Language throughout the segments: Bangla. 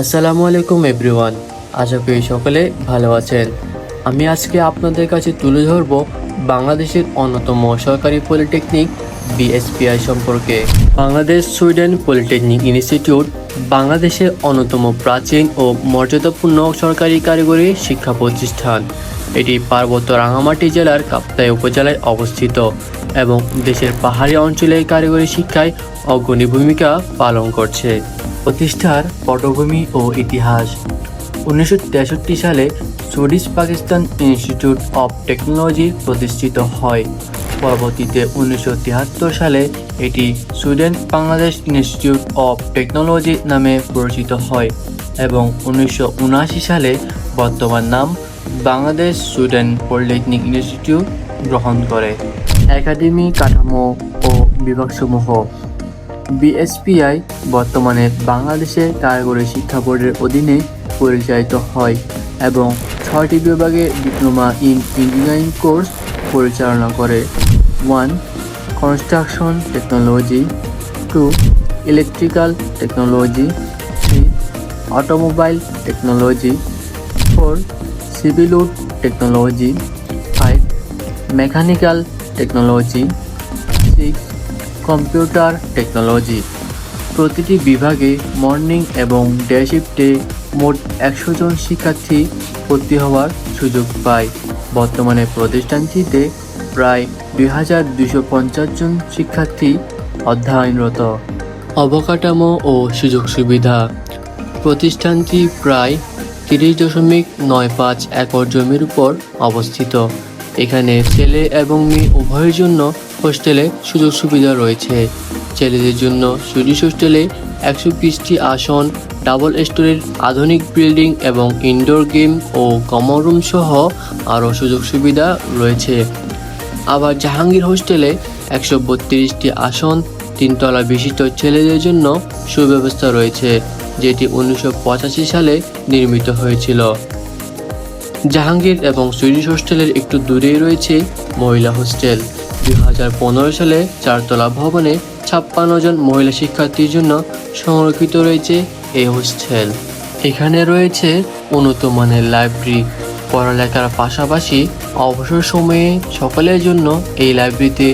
আসসালামু আলাইকুম, এভরিওয়ান। আশা করি সকলে ভালো আছেন। আমি আজকে আপনাদের কাছে তুলে ধরব বাংলাদেশের অন্যতম সরকারি পলিটেকনিক, বিএসপিআই সম্পর্কে। বাংলাদেশ সুইডেন পলিটেকনিক ইনস্টিটিউট বাংলাদেশের অন্যতম প্রাচীন ও মর্যাদাপূর্ণ সরকারি কারিগরি শিক্ষা প্রতিষ্ঠান। এটি পার্বত্য রাঙামাটি জেলার কাপ্তাই উপজেলায় অবস্থিত। এবং দেশের পাহাড়ি অঞ্চলে কারিগরি শিক্ষায় অগ্রণী ভূমিকা পালন করছে। প্রতিষ্ঠার পটভূমি ও ইতিহাস। উনিশশো তেষট্টি সালে Swedish Pakistan institute of technology প্রতিষ্ঠিত হয়। পরবর্তীতে উনিশশো তিয়াত্তর সালে এটি Sweden Bangladesh institute of technology নামে পরিচিত হয় এবং উনিশশো উনআশি সালে বর্তমান নাম বাংলাদেশ সুইডেন পলিটেকনিক ইনস্টিটিউট গ্রহণ করে। একাডেমি কাঠামো ও বিভাগসমূহ। বিএসপিআই বর্তমানে বাংলাদেশে কারিগরি শিক্ষা বোর্ডের অধীনে পরিচালিত হয় এবং ছয়টি বিভাগে ডিপ্লোমা ইন ইঞ্জিনিয়ারিং কোর্স পরিচালনা করে। One, construction technology. Two, electrical technology. Three, automobile technology. Four, civil technology. Five, mechanical technology six computer technology প্রতিটি বিভাগে মর্নিং এবং ডে শিফটে মোট একশো জন শিক্ষার্থী ভর্তি হওয়ার সুযোগ পায়। বর্তমানে প্রতিষ্ঠানটিতে প্রায় দুই হাজার দুশো পঞ্চাশ জন শিক্ষার্থী অধ্যয়নরত। অবকাঠামো ও সুযোগ সুবিধা। প্রতিষ্ঠানটি প্রায় তিরিশ দশমিক নয় পাঁচ একর জমির উপর অবস্থিত। এখানে ছেলে এবং মেয়ে উভয়ের জন্য হোস্টেলে সুযোগ সুবিধা রয়েছে। ছেলেদের জন্য সুইডিশ হোস্টেলে একশো বিশটি আসন, ডাবল স্টোরের আধুনিক বিল্ডিং এবং ইনডোর গেম ও কমন রুম সহ আরও সুযোগ সুবিধা রয়েছে। আবার জাহাঙ্গীর হোস্টেলে একশো বত্রিশটি আসন, তিনতলা বিশিষ্ট ছেলেদের জন্য সুব্যবস্থা রয়েছে, যেটি উনিশশো পঁচাশি সালে নির্মিত হয়েছিল। জাহাঙ্গীর এবং সুইডিশ হোস্টেলের একটু দূরেই রয়েছে মহিলা হোস্টেল। দুই হাজার পনেরো সালে চারতলা ভবনে ছাপ্পান্ন জন মহিলা শিক্ষার্থীর জন্য সংরক্ষিত রয়েছে এই হোস্টেল। এখানে রয়েছে উন্নত মানের লাইব্রেরি। পড়ালেখার পাশাপাশি অবসর সময়ে সকলের জন্য এই লাইব্রেরিতে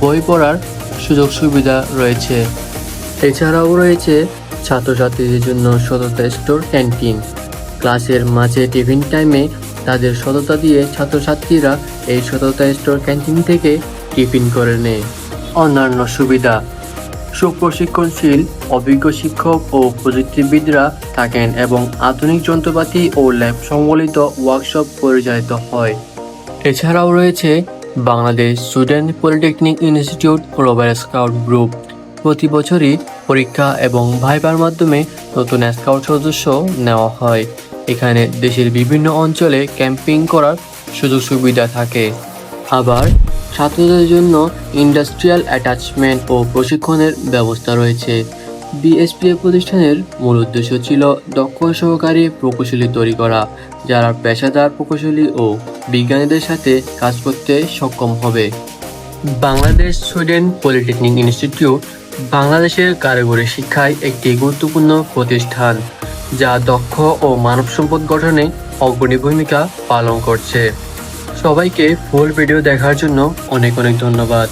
বই পড়ার সুযোগ সুবিধা রয়েছে। এছাড়াও রয়েছে ছাত্রছাত্রীদের জন্য সততা স্টোর ক্যান্টিন। ক্লাসের মাঝে টিফিন টাইমে তাদের সততা দিয়ে ছাত্রছাত্রীরা এই সততা স্টোর ক্যান্টিন থেকে টিফিন করে নেয়। অন্যান্য সুবিধা, সুপ্রশিক্ষণশীল, অভিজ্ঞ শিক্ষক ও প্রযুক্তিবিদরা থাকেন এবং আধুনিক যন্ত্রপাতি ও ল্যাব সম্বলিত ওয়ার্কশপ পরিচালিত হয়। এছাড়াও রয়েছে Bangladesh student polytechnic institute global scout group. প্রতি বছরই পরীক্ষা এবং ভাইবার মাধ্যমে নতুন স্কাউট সদস্য নেওয়া হয়। এখানে দেশের বিভিন্ন অঞ্চলে ক্যাম্পিং করার সুযোগ সুবিধা থাকে। আবার ছাত্রদের জন্য ইন্ডাস্ট্রিয়াল অ্যাটাচমেন্ট ও প্রশিক্ষণের ব্যবস্থা রয়েছে। বিএসপিএ প্রতিষ্ঠানের মূল উদ্দেশ্য ছিল দক্ষ সহকারী প্রকৌশলী তৈরি করা, যারা পেশাদার প্রকৌশলী ও বিজ্ঞানীদের সাথে কাজ করতে সক্ষম হবে। বাংলাদেশ সুইডেন পলিটেকনিক ইনস্টিটিউট বাংলাদেশের কারিগরি শিক্ষায় একটি গুরুত্বপূর্ণ প্রতিষ্ঠান। যা দক্ষ ও মানব সম্পদ গঠনে অগ্রণী ভূমিকা পালন করছে। সবাইকে ফুল ভিডিও দেখার জন্য অনেক অনেক ধন্যবাদ।